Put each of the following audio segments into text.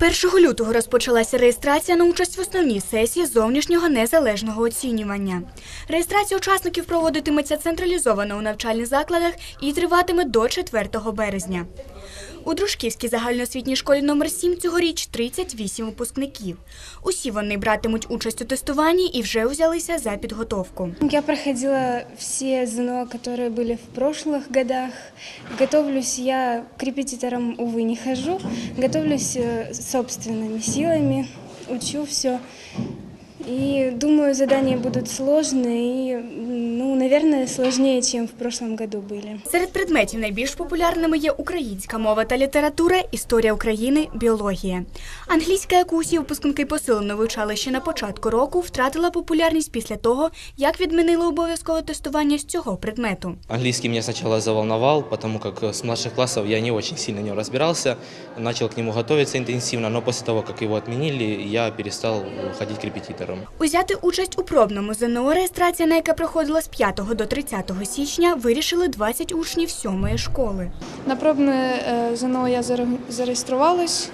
1 лютого розпочалася реєстрація на участь в основній сесії зовнішнього незалежного оцінювання. Реєстрація учасників проводитиметься централізовано у навчальних закладах і триватиме до 4 березня. У Дружківській загальноосвітній школі номер 7 цьогоріч 38 випускників. Усі вони братимуть участь у тестуванні і вже взялися за підготовку. Я проходила все ЗНО, которые были в прошлых годах. Готовлюсь я к репетиторам, увы, не хожу. Готовлюсь э, собственными силами, учу все. И думаю, задания будут сложные и, ну, наверное, сложнее, чем в прошлом году были. Серед предметів найбільш популярними є українська мова та література, історія України, біологія. Англійська, яку усі випускники посилено вивчали ще на початку року, втратила популярність після того, як відмінили обов'язкове тестування з цього предмету. Английский меня сначала заволновал, потому как с младших классов я не очень сильно в нем разбирался. Начал к нему готовиться интенсивно, но после того, как его отменили, я перестал ходить к репетиторам. Узяти участь у пробному ЗНО, реєстрація на яке проходила з 5 до 30 січня, вирішили 20 учнів сьомої школи. На пробне е, ЗНО я заре- зареєструвалась,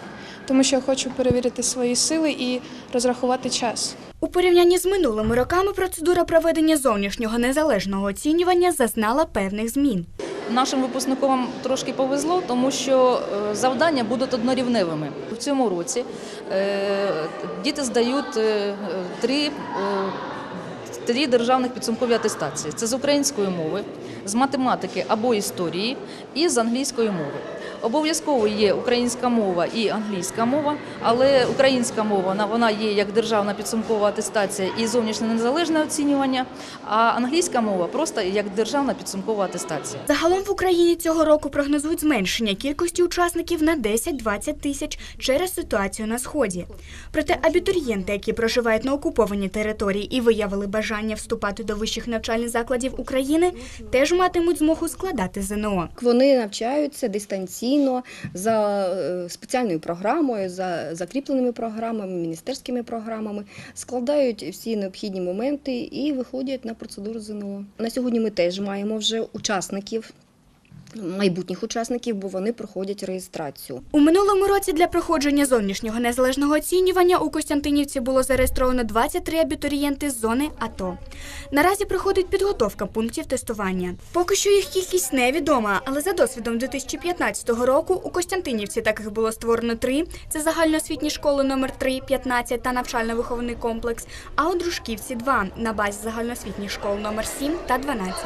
тому що я хочу перевірити свої сили і розрахувати час. У порівнянні з минулими роками процедура проведення зовнішнього незалежного оцінювання зазнала певних змін. Нашим випускникам трошки повезло, тому що е, завдання будуть однорівневими. В цьому році е, діти здають е, три, три державних підсумкові атестації: це з української мови, з математики або історії і з англійської мови. Обов'язково є українська мова і англійська мова, але українська мова вона- є як державна підсумкова атестація і зовнішнє незалежне оцінювання, а англійська мова просто як державна підсумкова атестація. Загалом в Україні цього року прогнозують зменшення кількості учасників на 10-20 тисяч через ситуацію на сході. Проте абітурієнти, які проживають на окупованій території і виявили бажання вступати до вищих навчальних закладів України, теж матимуть змогу складати ЗНО. Вони навчаються дистанційно за е, спеціальною програмою, за закріпленими програмами, міністерськими програмами, складають всі необхідні моменти і виходять на процедуру ЗНО. На сьогодні ми теж маємо вже учасників. Майбутніх учасників, бо вони проходять реєстрацію. У минулому році для проходження зовнішнього незалежного оцінювання у Костянтинівці було зареєстровано 23 абітурієнти з зони АТО. Наразі проходить підготовка пунктів тестування. Поки що їх кількість невідома, але за досвідом 2015 року у Костянтинівці таких було створено три: це загальноосвітні школи номер 3, 15 та навчально-виховний комплекс. А у Дружківці два на базі загальноосвітніх школ номер 7 та 12.